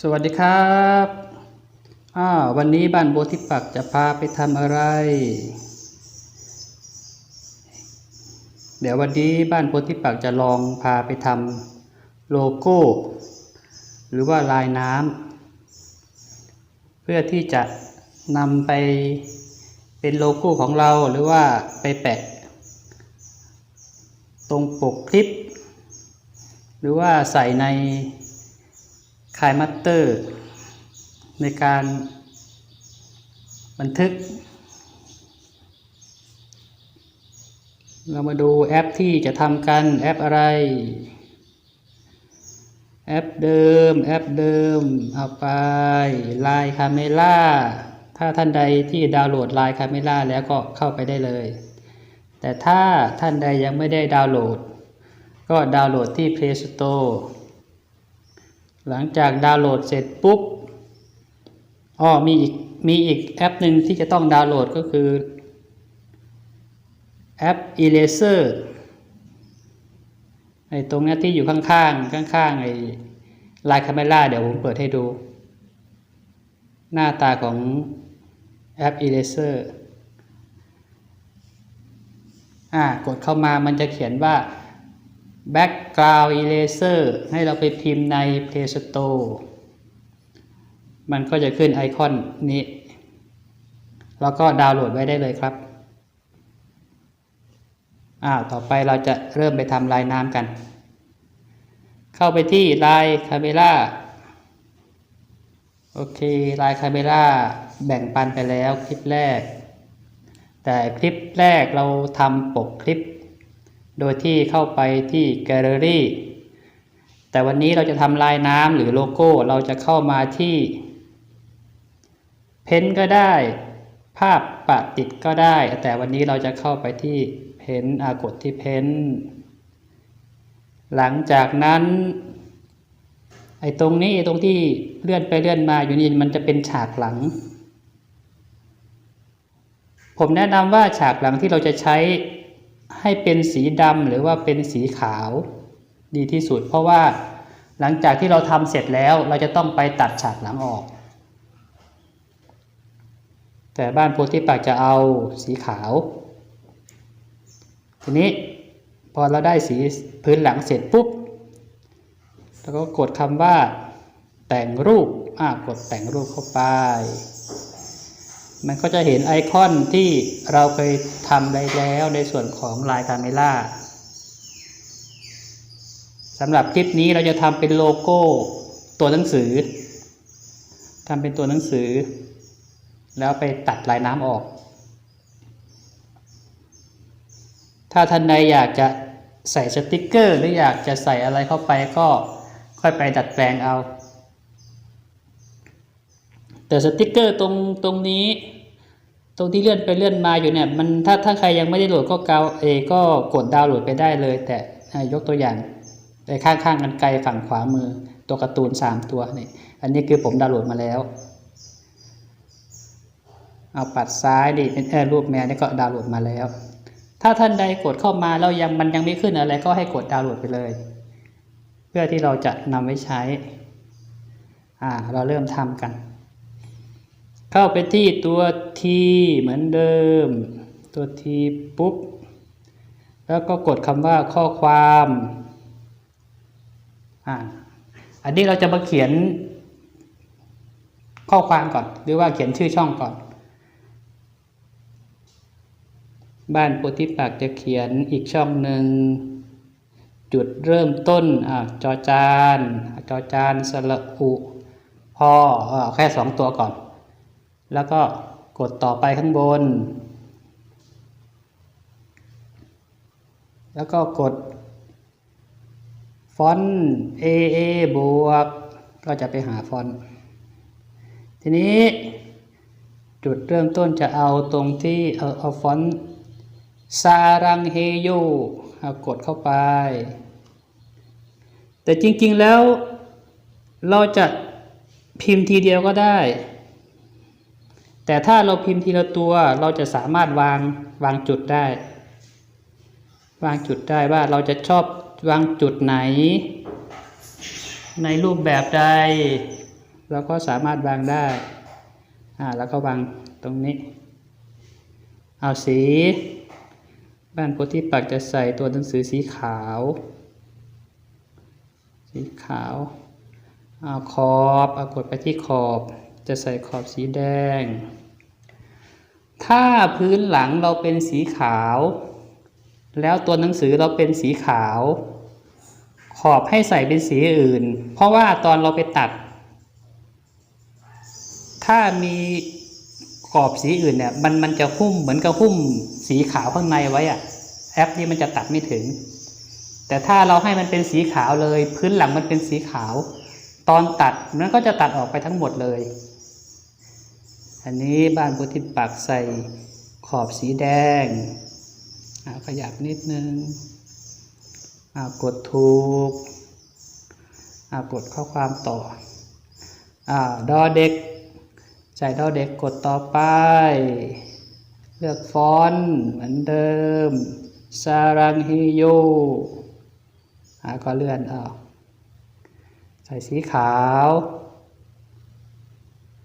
สวัสดีครับอ้าววันนี้บ้านโบทิปักจะพาไปทำอะไร เดี๋ยววันนี้บ้านโพธิปักจะลองพาไปทำโลโก้ หรือว่าลายน้ำเพื่อที่จะนำไปเป็นโลโก้ของเราหรือว่าไปแปะ ตรงปกคลิป หรือว่าใส่ใน คายมัตเตอร์ ในการบันทึก เรามาดูแอปที่จะทำกันแอปอะไร แอปเดิม แอปเดิม เอาไปไลน์คาเมล่าถ้าท่านใดที่ดาวน์โหลดไลน์คาเมล่าแล้วก็เข้าไปได้เลย แต่ถ้าท่านใดยังไม่ได้ดาวน์โหลด ก็ดาวน์โหลดที่ Play Store หลังจากดาวน์โหลดเสร็จปุ๊บอ๋อมีอีกมีอีกแอปหนึ่งที่จะต้องดาวน์โหลดก็คือแอป Eraser ไอ้ตรงนี้ที่อยู่ข้างๆข้างๆไอ้ไลน์คาเมล่าเดี๋ยวผมเปิดให้ดู หน้าตาของแอป Eraser อ่ากดเข้ามามันจะเขียนว่า Background Eraser ให้เราไปพิมพ์ใน Play Store มันก็จะขึ้นไอคอนนี้ แล้วก็ดาวน์โหลดไว้ได้เลยครับอ่าต่อไปเราจะเริ่มไปทำลายน้ำกัน เข้าไปที่ลายคาเมล่าโอเคลายคาเมล่าแบ่งปันไปแล้วคลิปแรก แต่คลิปแรกเราทำปกคลิป โดยที่เข้าไปที่แกลเลอรี่แต่วันนี้เราจะทำลายน้ำหรือโลโก้เราจะเข้ามาที่ เพ้นก็ได้ ภาพปะติดก็ได้ แต่วันนี้เราจะเข้าไปที่เพ้นอากดที่เพ้นหลังจากนั้นไอ้ตรงนี้ไอ้ตรงที่เลื่อนไปเลื่อนมาอยู่นี่มันจะเป็นฉากหลัง ผมแนะนำว่าฉากหลังที่เราจะใช้ ให้เป็นสีดำหรือว่าเป็นสีขาวดีที่สุด เพราะว่าหลังจากที่เราทำเสร็จแล้วเราจะต้องไปตัดฉากหลังออก แต่บ้านโพธิปักจะเอาสีขาว ทีนี้พอเราได้สีพื้นหลังเสร็จปุ๊บแล้วก็กดคำว่าแต่งรูปอ่ากดแต่งรูปเข้าไป มันก็จะเห็นไอคอนที่เราเคยทำได้แล้วในส่วนของลายคาเมล่าสำหรับคลิปนี้เราจะทำเป็นโลโก้ตัวหนังสือทำเป็นตัวหนังสือ แล้วไปตัดลายน้ำออก ถ้าท่านใดอยากจะใส่สติกเกอร์ หรืออยากจะใส่อะไรเข้าไปก็ค่อยไปดัดแปลงเอา แต่สติกเกอร์ตรงตรงนี้ ตรงที่เลื่อนไปเลื่อนมาอยู่เนี่ยมันถ้าถ้าใครยังไม่ได้โหลดก็เกาเอก็กดดาวน์โหลดไปได้เลย แต่ยกตัวอย่างไอ้ข้างๆกันไกลฝั่งขวามือตัวการ์ตูนสามตัวนี่อันนี้คือผมดาวน์โหลดมาแล้ว เอาปัดซ้ายดิเป็นแอร์รูปแมวนี่ก็ดาวน์โหลดมาแล้ว ถ้าท่านใดกดเข้ามาแล้วยังมันยังไม่ขึ้นอะไรก็ให้กดดาวน์โหลดไปเลย เพื่อที่เราจะนำไว้ใช้อ่าเราเริ่มทำกัน เข้าไปที่ตัว T เหมือนเดิม ตัว T ปุ๊บ แล้วก็กดคำว่าข้อความอ่าอันนี้เราจะมาเขียนข้อความก่อน หรือว่าเขียนชื่อช่องก่อน บ้านโพธิปักจะเขียนอีกช่องหนึ่งจุดเริ่มต้นอ่าจอจานจอจานสระอุพออแค่สองตัวก่อน แล้วก็กดต่อไปข้างบน แล้วก็กดฟอนต์ AA บวก ก็จะไปหาฟอนต์ ทีนี้จุดเริ่มต้นจะเอาตรงที่เอาเอาฟอนต์ซารังเฮโยเอากดเข้าไป แต่จริงๆแล้วเราจะพิมพ์ทีเดียวก็ได้ แต่ถ้าเราพิมพ์ทีละตัวเราจะสามารถวางวางจุดได้ วางจุดได้ว่าเราจะชอบวางจุดไหน ในรูปแบบใดเราก็สามารถวางได้อ่าแล้วก็วางตรงนี้ เอาสี บ้านโพธิปักจะใส่ตัวหนังสือสีขาว สีขาวเอาขอบเอากดไปที่ขอบ จะใส่ขอบสีแดง ถ้าพื้นหลังเราเป็นสีขาว แล้วตัวหนังสือเราเป็นสีขาว ขอบให้ใส่เป็นสีอื่น เพราะว่าตอนเราไปตัด ถ้ามีขอบสีอื่นเนี่ยมันมันจะหุ้มเหมือนกับหุ้มสีขาวข้างในไว้อะแอปนี้มันจะตัดไม่ถึง แต่ถ้าเราให้มันเป็นสีขาวเลย พื้นหลังมันเป็นสีขาว ตอนตัดมันก็จะตัดออกไปทั้งหมดเลย อันนี้บ้านพุทธิปักใส่ขอบสีแดงอ่าขยับนิดนึงอ่ากดถูกอ่ากดข้อความต่ออ่าดอเด็กใส่ดอเด็กกดต่อไป เลือกฟอนต์เหมือนเดิมซารังฮิโยอ่าก็เลื่อนเอาใส่สีขาว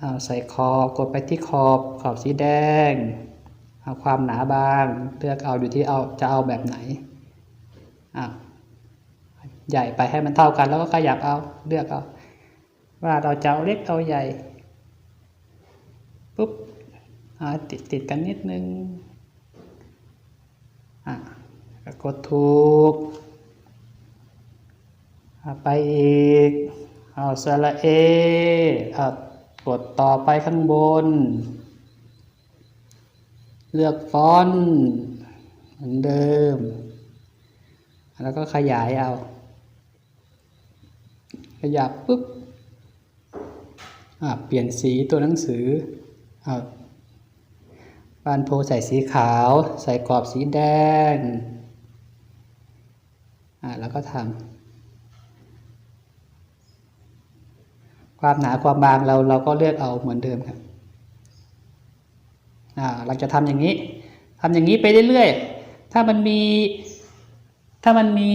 เอาใส่ขอบกดไปที่ขอบขอบสีแดง เอาความหนาบางเลือกเอาอยู่ที่เอาจะเอาแบบไหนอ่าใหญ่ไปให้มันเท่ากันแล้วก็ขยับเอาเลือกเอาว่าเราจะเอาเล็กเอาใหญ่ปุ๊บอ่าติดติดกันนิดนึงอะกดถูกอะไปอีกเอาสระเออะ กดต่อไปข้างบน เลือกฟอนต์เหมือนเดิม แล้วก็ขยายเอา ขยับปุ๊บอะเปลี่ยนสีตัวหนังสืออะบานโพใส่สีขาว ใส่กรอบสีแดงอะแล้วก็ทำ ความหนาความบางเราเราก็เลือกเอาเหมือนเดิมครับเราจะทำอย่างนี้ทำอย่างนี้ไปเรื่อยๆ ถ้ามันมี ถ้ามันมี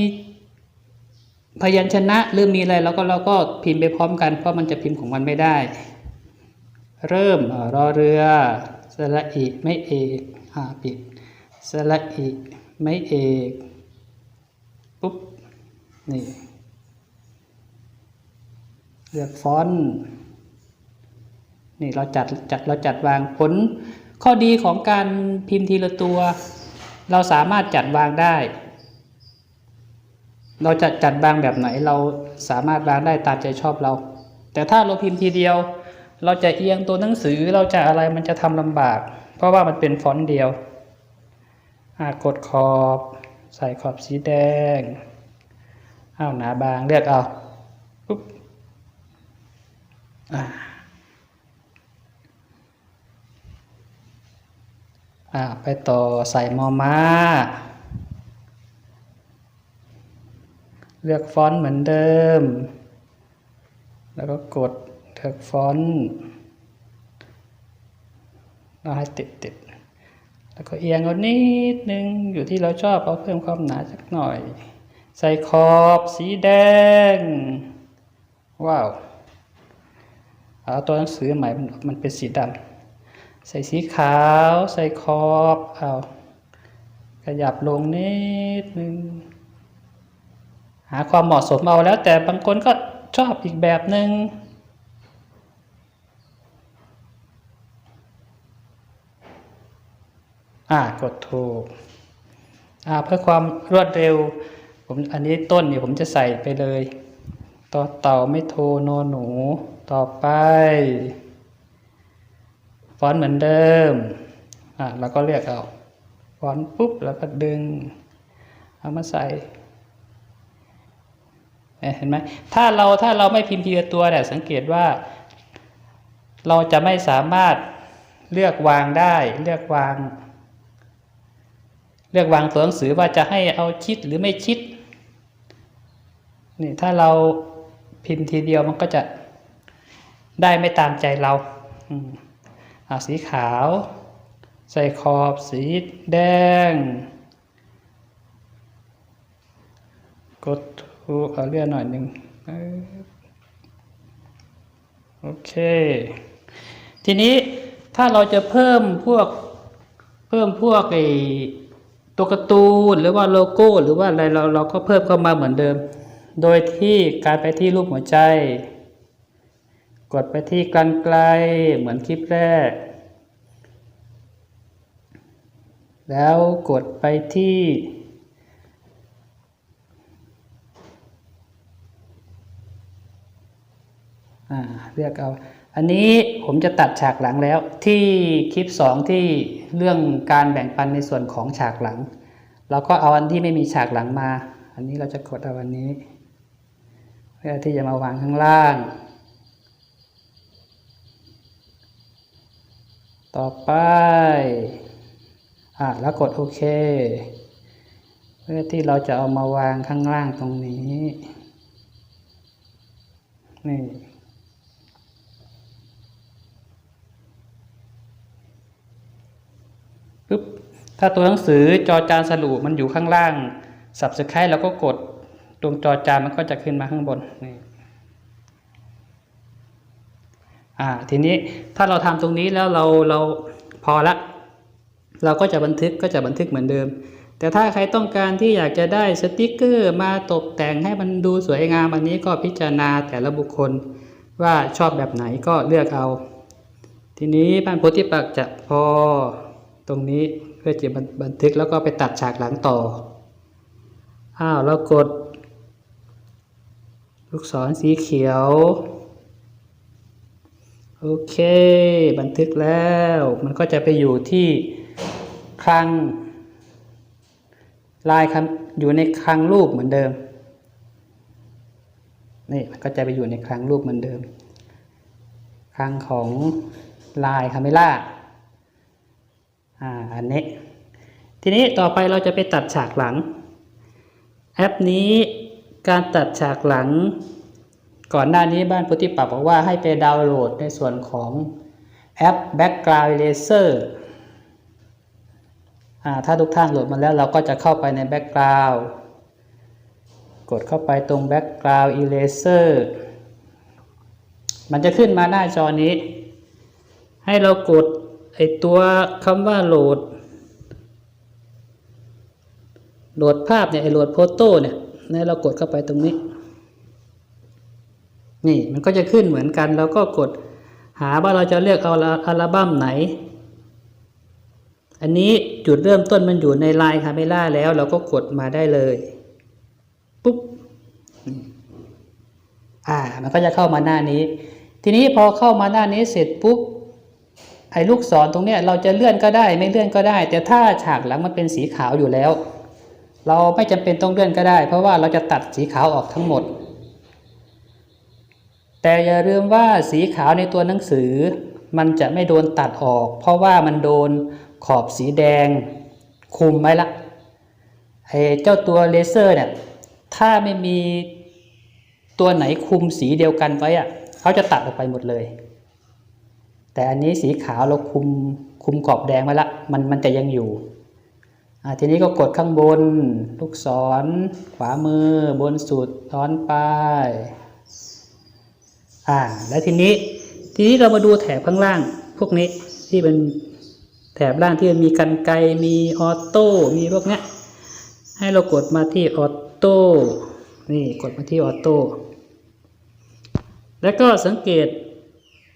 พยัญชนะหรือมีอะไรเราก็เราก็พิมพ์ไปพร้อมกัน เพราะมันจะพิมพ์ของมันไม่ได้ เริ่มรอเรือสระอีไม่เอกอ่าปิดสระอีไม่เอกปุ๊บนี่ เลือกฟอนต์นี่เราจัดจัดเราจัดวางผลข้อดีของการพิมพ์ทีละตัว เราสามารถจัดวางได้ เราจะจัดวางแบบไหนเราสามารถวางได้ตามใจชอบเรา แต่ถ้าเราพิมพ์ทีเดียว เราจะเอียงตัวหนังสือเราจะอะไรมันจะทำลำบาก เพราะว่ามันเป็นฟอนต์เดียวกดขอบใส่ขอบสีแดงอ้าวหนาบางเลือกเอาปุ๊บ อ่าอ่าไปต่อใส่มอมา เลือกฟอนต์เหมือนเดิม แล้วก็กดเลือกฟอนต์เราให้ติดติดแล้วก็เอียงเอานิดนึงอยู่ที่เราชอบเอาเพิ่มความหนาสักหน่อย ใส่ขอบสีแดง ว้าว เอาตัวหนังสือใหม่มันมันเป็นสีดำใส่สีขาว ใส่ขอบเอาขยับลงนิดนึงหาความเหมาะสมเอาแล้ว แต่บางคนก็ชอบอีกแบบหนึง่งอ่ากดถูกอ่าเพื่อความรวดเร็วผมอันนี้ต้นเนี่ยผมจะใส่ไปเลย ต่อเต่าไม่โทโนหนู ต่อไปฟอนต์เหมือนเดิม อ่าแล้วก็เรียกเอาฟอนต์ปุ๊บแล้วก็ดึง เอามาใส่เห็นไหมถ้าเราถ้าเราไม่พิมพ์ทีละตัวเนี่ยสังเกตว่า เราจะไม่สามารถเลือกวางได้ เลือกวาง เลือกวางตัวหนังสือว่าจะให้เอาชิดหรือไม่ชิดนี่ถ้าเรา พิมพ์ทีเดียวมันก็จะได้ไม่ตามใจเราเอาสีขาว ใส่ขอบสีแดง กดถูเอาเลื่อนหน่อยหนึ่งโอเค ทีนี้ถ้าเราจะเพิ่มพวกเพิ่มพวกไอตัวการ์ตูนหรือว่าโลโก้ หรือว่าอะไรเราเราก็เพิ่มเข้ามาเหมือนเดิม โดยที่การไปที่รูปหัวใจ กดไปที่กลางไกลเหมือนคลิปแรก แล้วกดไปที่เลือกเอา อันนี้ผมจะตัดฉากหลังแล้ว ที่คลิป 2 ที่เรื่องการแบ่งปันในส่วนของฉากหลัง เราก็เอาอันที่ไม่มีฉากหลังมา อันนี้เราจะกดเอาอันนี้ พื่อที่จะมาวางข้างล่าง ต่อไปอ่าแล้วกดโอเค เพื่อที่เราจะเอามาวางข้างล่างตรงนี้นี่ปึ๊บถ้าตัวหนังสือจอจานสรุปมันอยู่ข้างล่าง subscribe แล้วก็กด ตรงจอจานมันก็จะขึ้นมาข้างบนนี่อ่าทีนี้ถ้าเราทำตรงนี้แล้วเราเราพอละ เราก็จะบันทึกก็จะบันทึกเหมือนเดิม แต่ถ้าใครต้องการที่อยากจะได้สติกเกอร์มาตกแต่งให้มันดูสวยงามอันนี้ก็พิจารณาแต่ละบุคคลว่าชอบแบบไหนก็เลือกเอา ทีนี้บ้านโพธิปักจะพอตรงนี้เพื่อจะบันทึกแล้วก็ไปตัดฉากหลังต่ออ้าวแล้วกด ลูกศรสีเขียว โอเค บันทึกแล้ว มันก็จะไปอยู่ที่คลัง ลายคำอยู่ในคลังรูปเหมือนเดิม นี่มันก็จะไปอยู่ในคลังรูปเหมือนเดิม คลังของลายคาเมล่า อ่า อันนี้ ทีนี้ต่อไปเราจะไปตัดฉากหลัง แอปนี้ การตัดฉากหลัง ก่อนหน้านี้บ้านพุทธิปักบอกว่าให้ไปดาวน์โหลดในส่วนของแอป Background Eraser อ่าถ้าทุกท่านโหลดมาแล้วเราก็จะเข้าไปใน Background กดเข้าไปตรง Background Eraser มันจะขึ้นมาหน้าจอนี้ ให้เรากดไอตัวคำว่าโหลด โหลดภาพเนี่ยไอโหลดโฟโต้เนี่ย ให้เรากดเข้าไปตรงนี้ นี่มันก็จะขึ้นเหมือนกันเราก็กดหาว่าเราจะเลือกเอาอัลบั้มไหน อันนี้จุดเริ่มต้นมันอยู่ในไลน์คาเมล่าแล้ว เราก็กดมาได้เลยปุ๊บอ่า มันก็จะเข้ามาหน้านี้ ทีนี้พอเข้ามาหน้านี้เสร็จปุ๊บไอ้ลูกศรตรงเนี้ยเราจะเลื่อนก็ได้ไม่เลื่อนก็ได้ แต่ถ้าฉากหลังมันเป็นสีขาวอยู่แล้ว เราไม่จำเป็นต้องเลื่อนก็ได้ เพราะว่าเราจะตัดสีขาวออกทั้งหมด แต่อย่าลืมว่าสีขาวในตัวหนังสือ มันจะไม่โดนตัดออก เพราะว่ามันโดนขอบสีแดงคุมไว้ละไอ้เจ้าตัวเลเซอร์เนี่ยถ้าไม่มีตัวไหนคุมสีเดียวกันไว้อะเขาจะตัดออกไปหมดเลย แต่อันนี้สีขาวเราคุมคุมขอบแดงไว้ละมันมันจะยังอยู่ ทีนี้ก็กดข้างบน ลูกศร ขวามือบนสุดซ้อนไปอ่าแล้วทีนี้ทีนี้เรามาดูแถบข้างล่าง พวกนี้ที่เป็นแถบล่างที่มีกันไกลมีออโต้มีพวกนี้ให้เรากดมาที่ออโต้นี่กดมาที่ออโต้แล้วก็สังเกต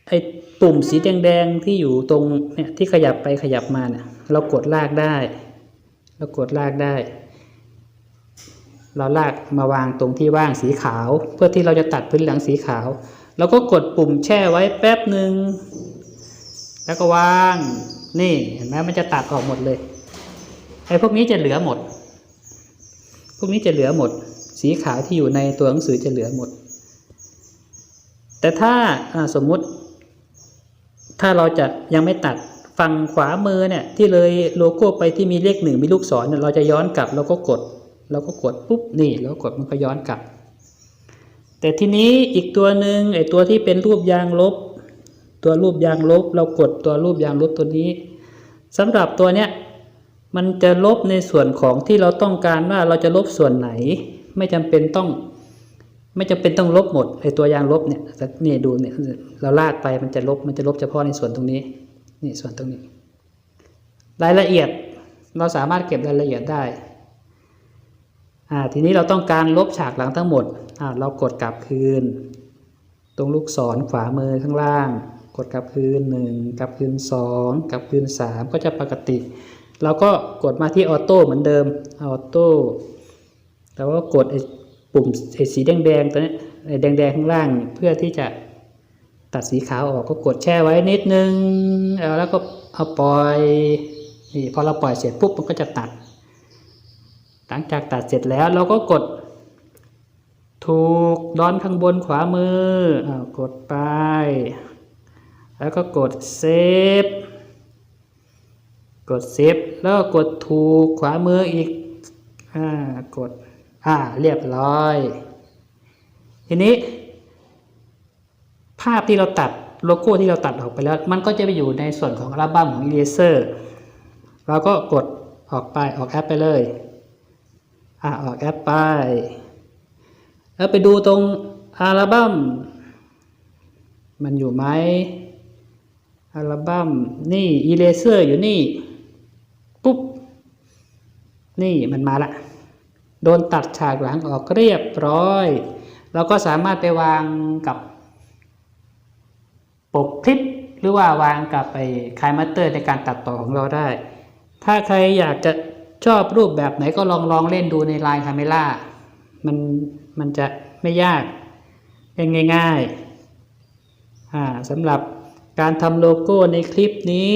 ไอ้ปุ่มสีแดงๆที่อยู่ตรงเนี่ยที่ขยับไปขยับมาเนี่ยเรากดลากได้ เรากดลากได้ เราลากมาวางตรงที่ว่างสีขาว เพื่อที่เราจะตัดพื้นหลังสีขาวเราก็กดปุ่มแช่ไว้แป๊บหนึ่ง แล้วก็วาง นี่เห็นไหมมันจะตัดออกหมดเลย ไอ้พวกนี้จะเหลือหมด พวกนี้จะเหลือหมด สีขาวที่อยู่ในตัวหนังสือจะเหลือหมด แต่ถ้าอ่าสมมุติ ถ้าเราจะยังไม่ตัด ฝั่งขวามือเนี่ยที่เลยโลโก้ไปที่มีเลขหนึ่งมีลูกศรเนี่ยเราจะย้อนกลับเราก็กดเราก็กดปุ๊บนี่แล้วกดมันก็ย้อนกลับ แต่ทีนี้อีกตัวหนึ่งไอ้ตัวที่เป็นรูปยางลบ ตัวรูปยางลบ เรากดตัวรูปยางลบตัวนี้สำหรับตัวเนี้ยมันจะลบในส่วนของที่เราต้องการว่าเราจะลบส่วนไหน ไม่จำเป็นต้อง ไม่จำเป็นต้องลบหมดไอตัวยางลบเนี่ยนี่ดูเนี่ยเราลากไปมันจะลบมันจะลบเฉพาะในส่วนตรงนี้ นี่ส่วนตรงนี้ รายละเอียดเราสามารถเก็บรายละเอียดได้ทีนี้เราต้องการลบฉากหลังทั้งหมด เรากดกลับคืน ตรงลูกศรขวามือข้างล่าง กดกลับคืนหนึ่งกลับคืนสองกลับคืนสามก็จะปกติ เราก็กดมาที่ออโต้เหมือนเดิม ออโต้แต่ว่ากดไอ้ปุ่มไอ้สีแดงๆตัวนี้แดงๆข้างล่างเพื่อที่จะ ตัดสีขาวออกก็กดแช่ไว้นิดนึงแล้วก็เอาปล่อยนี่พอเราปล่อยเสร็จปุ๊บมันก็จะตัด หลังจากตัดเสร็จแล้วเราก็กด ถูกดอนข้างบนขวามืออกดไป แล้วก็กดเซฟกดเซฟแล้วก็กดถูกขวามืออีกอ่ากดอ่าเรียบร้อย ทีนี้ ภาพที่เราตัดโลโก้ที่เราตัดออกไปแล้ว มันก็จะไปอยู่ในส่วนของอัลบั้มของ Eraser เราก็กดออกไปออกแอปไปเลยอ่าออกแอปไป แล้วไปดูตรงอัลบั้มมันอยู่ไหมอัลบั้มนี่ Eraser อยู่นี่ ปุ๊บ นี่มันมาละโดนตัดฉากหลังออกเรียบร้อย เราก็สามารถไปวางกับ ปกคลิปหรือว่าวางกับไปคายมัตเตอร์ในการตัดต่อของเราได้ ถ้าใครอยากจะชอบรูปแบบไหนก็ลองลองเล่นดูในไลน์คาเมล่ามันมันจะไม่ยากเล่นง่ายๆอ่าสำหรับการทำโลโก้ในคลิปนี้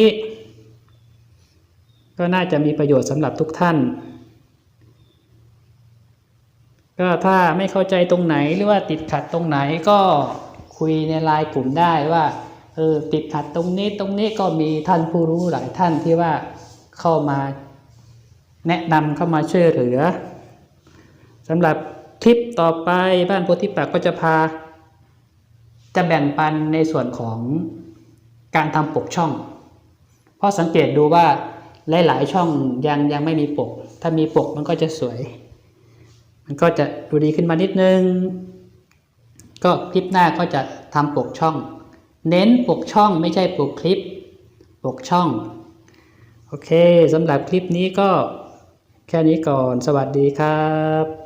ก็น่าจะมีประโยชน์สำหรับทุกท่าน ก็ถ้าไม่เข้าใจตรงไหนหรือว่าติดขัดตรงไหนก็ คุยในไลน์กลุ่มได้ว่าเออติดขัดตรงนี้ตรงนี้ก็มีท่านผู้รู้หลายท่านที่ว่าเข้ามาแนะนำเข้ามาช่วยเหลือสำหรับคลิปต่อไปบ้านโพธิปักษ์ก็จะพา จะแบ่งปันในส่วนของการทำปกช่อง เพราะสังเกตดูว่าหลาย ๆ ช่องยังยังไม่มีปก ถ้ามีปกมันก็จะสวย มันก็จะดูดีขึ้นมานิดนึง ก็คลิปหน้าก็จะทำปกช่อง เน้นปกช่องไม่ใช่ปกคลิป ปกช่อง โอเคสำหรับคลิปนี้ก็แค่นี้ก่อน สวัสดีครับ